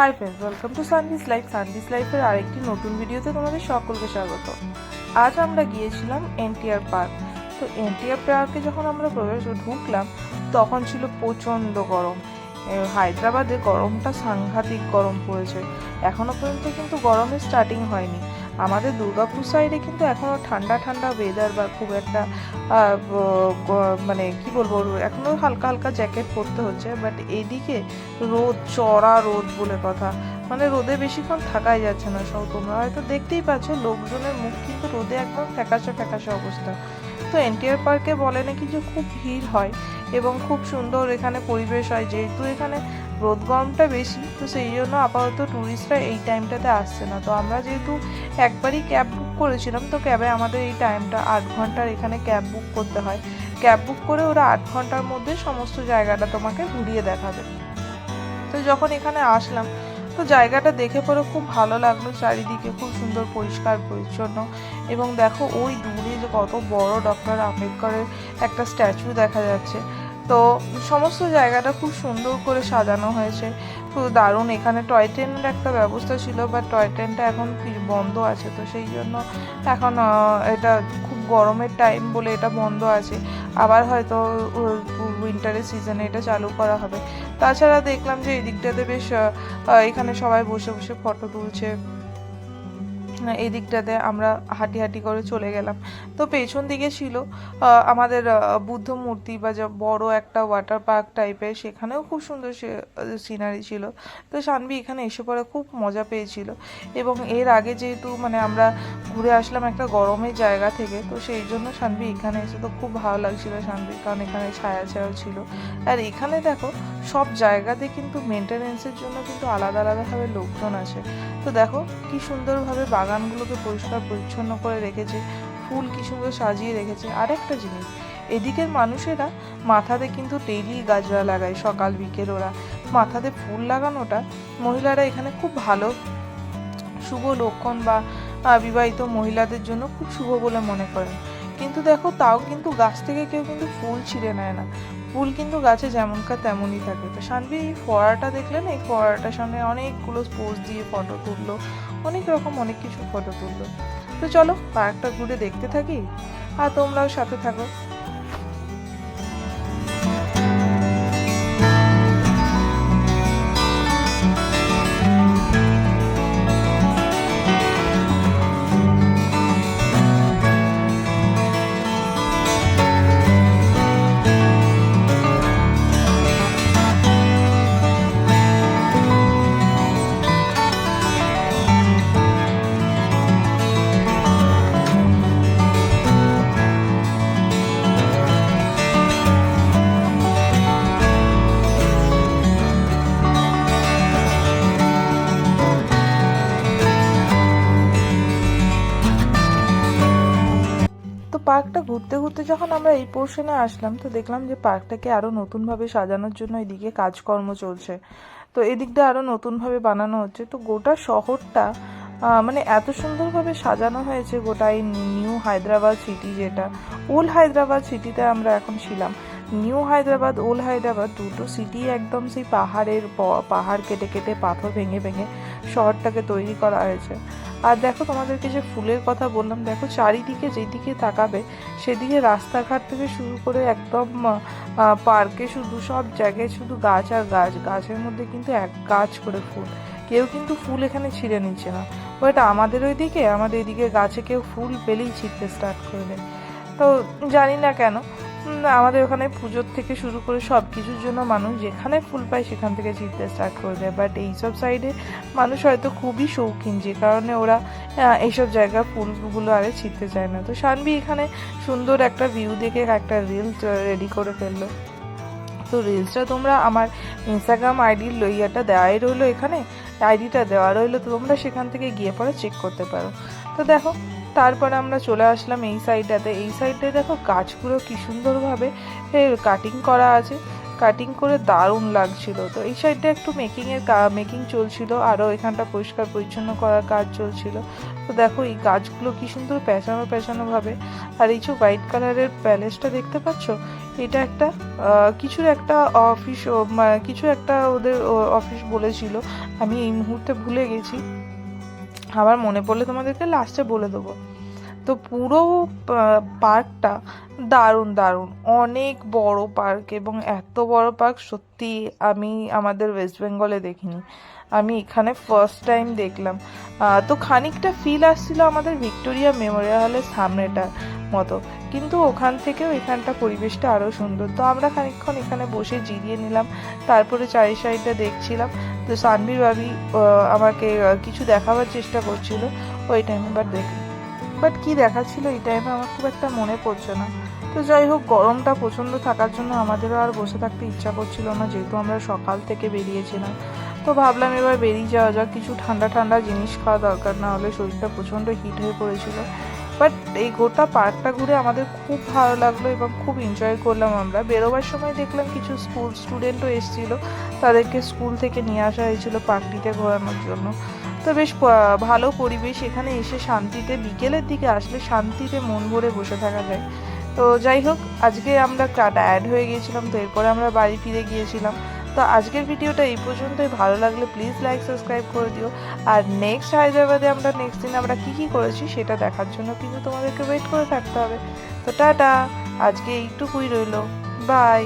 Hi friends welcome to Sandy's life Sandy's লাইফের আরেকটি নতুন ভিডিওতে তোমাদের সকলকে স্বাগত। আজ আমরা গিয়েছিলাম এনটিআর পার্ক তো এনটিআর পার্কে যখন আমরা প্রবেশ ঢুকলাম, তখন ছিল প্রচণ্ড গরম। হায়দ্রাবাদে গরমটা সাংঘাতিক গরম পড়েছে। এখনও পর্যন্ত কিন্তু গরমের স্টার্টিং হয়নি। আমাদের দুর্গাপুর সাইডে কিন্তু এখনও ঠান্ডা ঠান্ডা ওয়েদার বা খুব একটা মানে কি বলব এখনও হালকা হালকা জ্যাকেট পরতে হচ্ছে বাট এইদিকে রোদ, চড়া রোদ বলে কথা। মানে রোদে বেশিক্ষণ থাকাই যাচ্ছে না সব, তোমরা হয়তো দেখতেই পাচ্ছ, লোকজনের মুখ কিন্তু রোদে একদম ফ্যাকাশে ফ্যাকাশে অবস্থা। তো এনটিআর পার্কে বলে নাকি যে খুব ভিড় হয় এবং খুব সুন্দর এখানে পরিবেশ হয়, যেহেতু এখানে রোদ গরমটা বেশি, তো সেই জন্য আপাতত ট্যুরিস্টরা এই টাইমটাতে আসছে না। তো আমরা যেহেতু একবারই ক্যাব বুক করেছিলাম, তো ক্যাবে আমাদের এই টাইমটা আট ঘণ্টার এখানে ক্যাব বুক করতে হয়। ক্যাব বুক করে ওরা আট ঘণ্টার মধ্যে সমস্ত জায়গাটা তোমাকে ঘুরিয়ে দেখাবে। তো যখন এখানে আসলাম, তো জায়গাটা দেখে পরে খুব ভালো লাগল চারিদিকে, খুব সুন্দর, পরিষ্কার, পরিচ্ছন্ন। এবং দেখো ওই দূরে যে কত বড় ডক্টর আম্বেদকরের একটা স্ট্যাচু দেখা যাচ্ছে। তো সমস্ত জায়গাটা খুব সুন্দর করে সাজানো হয়েছে। খুব দারুণ, এখানে টয় ট্রেনের একটা ব্যবস্থা ছিল বাট টয় ট্রেনটা এখন বন্ধ আছে। তো সেই জন্য এখন এটা খুব গরমের টাইম বলে এটা বন্ধ আছে। আবার হয়তো উইন্টারের সিজনে এটা চালু করা হবে। তাছাড়া দেখলাম যে এই দিকটাতে বেশ এখানে সবাই বসে বসে ফটো তুলছে। এই দিকটাতে আমরা হাঁটি হাঁটি করে চলে গেলাম। তো পেছন দিকে ছিল আমাদের বুদ্ধ মূর্তি বা যা বড় একটা ওয়াটার পার্ক টাইপের সেখানেও খুব সুন্দর সিনারি ছিল। তো সানভি এখানে এসে পরে খুব মজা পেয়েছিল। এবং এর আগে যেহেতু মানে আমরা ঘুরে আসলাম একটা গরমের জায়গা থেকে, তো সেই জন্য সানভি এখানে এসে তো খুব ভালো লাগছিল সানভির কারণ এখানে ছায়া ছায়াও ছিল। আর এখানে দেখো, সব জায়গাতে কিন্তু মেনটেনেন্সের জন্য কিন্তু আলাদা আলাদাভাবে লোকজন আছে। তো দেখো, কি সুন্দরভাবে বাগানগুলোকে পরিষ্কার পরিচ্ছন্ন করে রেখেছে, ফুল কি সুন্দর সাজিয়ে রেখেছে। আরেকটা জিনিস, এদিকের মানুষেরা মাথাতে কিন্তু ডেইলি গাজরা লাগায় সকাল বিকেল ওরা। মাথাতে ফুল লাগানোটা মহিলারা এখানে খুব ভালো, শুভ লক্ষণ বা বিবাহিত মহিলাদের জন্য খুব শুভ বলে মনে করেন। কিন্তু দেখো, তাও কিন্তু গাছ থেকে কেউ কিন্তু ফুল ছিঁড়ে নেয় না। ফুল কিন্তু গাছে যেমনকার তেমনই থাকে। তো সানভি এই ফোয়ারাটা দেখলেন এই ফোয়ারাটার সামনে অনেকগুলো পোজ দিয়ে ফটো তুললো। অনেক রকম অনেক কিছু ফটো তুললো। তো চলো, পার্কটা ঘুরে দেখতে থাকি। আর তোমরাও সাথে থাকো। পার্কটা ঘুরতে ঘুরতে যখন আমরা এই পোর্শনে আসলাম, তো দেখলাম যে পার্কটাকে আরও নতুনভাবে সাজানোর জন্য এদিকে কাজকর্ম চলছে। তো এদিকটা আরও নতুনভাবে বানানো হচ্ছে। তো গোটা শহরটা মানে এত সুন্দরভাবে সাজানো হয়েছে গোটা এই নিউ হায়দ্রাবাদ সিটি যেটা। ওল্ড হায়দ্রাবাদ সিটিতে আমরা এখন ছিলাম। নিউ হায়দ্রাবাদ, ওল্ড হায়দ্রাবাদ দুটো সিটি একদম সেই পাহাড়ের পাহাড় কেটে কেটে, পাথর ভেঙে ভেঙে শহরটাকে তৈরি করা হয়েছে। আর দেখো তোমাদেরকে যে ফুলের কথা বললাম, দেখো চারিদিকে যেদিকে তাকাবে, সেদিকে রাস্তাঘাট থেকে শুরু করে একদম পার্কে শুধু সব জায়গায় শুধু গাছ আর গাছ। গাছের মধ্যে কিন্তু এক গাছ করে ফুল। কেউ কিন্তু ফুল এখানে ছিঁড়ে নিচ্ছে না। বাট আমাদের ওইদিকে, আমাদের এদিকে গাছে কেউ ফুল পেলেই ছিঁড়তে স্টার্ট করে দেয়। তো জানি না কেন আমাদের ওখানে পুজোর থেকে শুরু করে সব কিছুর জন্য মানুষ যেখানে ফুল পায় সেখান থেকে ছিঁড়তে স্টার্ট করে দেয়। বাট এইসব সাইডে মানুষ হয়তো খুবই শৌখিন, যে কারণে ওরা এইসব জায়গা ফুলগুলো আরে ছিঁড়তে চায় না। তো শানবি এখানে সুন্দর একটা ভিউ দেখে একটা রিলস রেডি করে ফেলল। তো রিলসটা তোমরা আমার ইনস্টাগ্রাম আইডির লইয়াটা দেওয়াই রইল এখানে। আইডিটা দেওয়া রইল তো তোমরা সেখান থেকে গিয়ে পরে চেক করতে পারো। তো দেখো তারপরে আমরা চলে আসলাম এই সাইডটাতে এই সাইডে দেখো গাছগুলো কি সুন্দরভাবে কাটিং করা আছে। কাটিং করে দারুণ লাগছিল। তো এই সাইডটা একটু মেকিংয়ের মেকিং চলছিল। আরও এখানটা পরিষ্কার পরিচ্ছন্ন করার কাজ চলছিল। তো দেখো এই গাছগুলো কি সুন্দর পেঁচানো পেঁচানো ভাবে। আর এই যে হোয়াইট কালারের প্যালেসটা দেখতে পাচ্ছ? এটা একটা কিছুর একটা অফিস কিছু একটা ওদের অফিস বলেছিল। আমি এই মুহূর্তে ভুলে গেছি। আবার মনে পড়লে তোমাদেরকে লাস্টে বলে দেবো। তো পুরো পার্কটা দারুণ দারুণ। অনেক বড় পার্ক এবং এত বড় পার্ক সত্যি আমি আমাদের ওয়েস্ট বেঙ্গলে দেখিনি। আমি এখানে ফার্স্ট টাইম দেখলাম। তো খানিকটা ফিল আসছিল আমাদের ভিক্টোরিয়া মেমোরিয়াল হলের সামনেটার মতো। কিন্তু ওখান থেকেও এখানটা পরিবেশটা আরও সুন্দর। তো আমরা খানিকক্ষণ এখানে বসে জিরিয়ে নিলাম। তারপরে চারি সাইডটা দেখছিলাম। তো সানভীর ভাবি আমাকে কিছু দেখাবার চেষ্টা করছিল, ওই টাইমে বাট দেখি বাট কি দেখাচ্ছিল এই টাইমে আমার খুব একটা মনে পড়ছে না। তো যাই হোক, গরমটা প্রচণ্ড থাকার জন্য আমাদেরও আর বসে থাকতে ইচ্ছা করছিল না, যেহেতু আমরা সকাল থেকে বেরিয়েছিলাম। তো ভাবলাম এবার বেরিয়ে যাওয়া যাক, কিছু ঠান্ডা ঠান্ডা জিনিস খাওয়া দরকার, না হলে শরীরটা প্রচণ্ড হিট হয়ে পড়েছিল। বাট এই গোটা পার্কটা ঘুরে আমাদের খুব ভালো লাগল এবং খুব এনজয় করলাম আমরা। বেরোবার সময় দেখলাম কিছু স্কুল স্টুডেন্টও এসেছিল। তাদেরকে স্কুল থেকে নিয়ে আসা হয়েছিল পার্কটিতে ঘোরানোর জন্য। তো বেশ ভালো পরিবেশ। এখানে এসে শান্তিতে, বিকেলের দিকে আসলে শান্তিতে মন ভরে বসে থাকা যায়। তো যাই হোক, আজকে আমরা টায়ার্ড হয়ে গিয়েছিলাম। তো এরপরে আমরা বাড়ি ফিরে গিয়েছিলাম। তো আজকের ভিডিওটা এই পর্যন্তই। ভালো লাগলে প্লিজ লাইক সাবস্ক্রাইব করে দিও। আর নেক্সট হায়দ্রাবাদে আমরা নেক্সট দিন আমরা কী কী করেছি সেটা দেখার জন্য কিন্তু তোমাদেরকে ওয়েট করে থাকতে হবে। তো টাটা, আজকে এইটুকুই রইল। বাই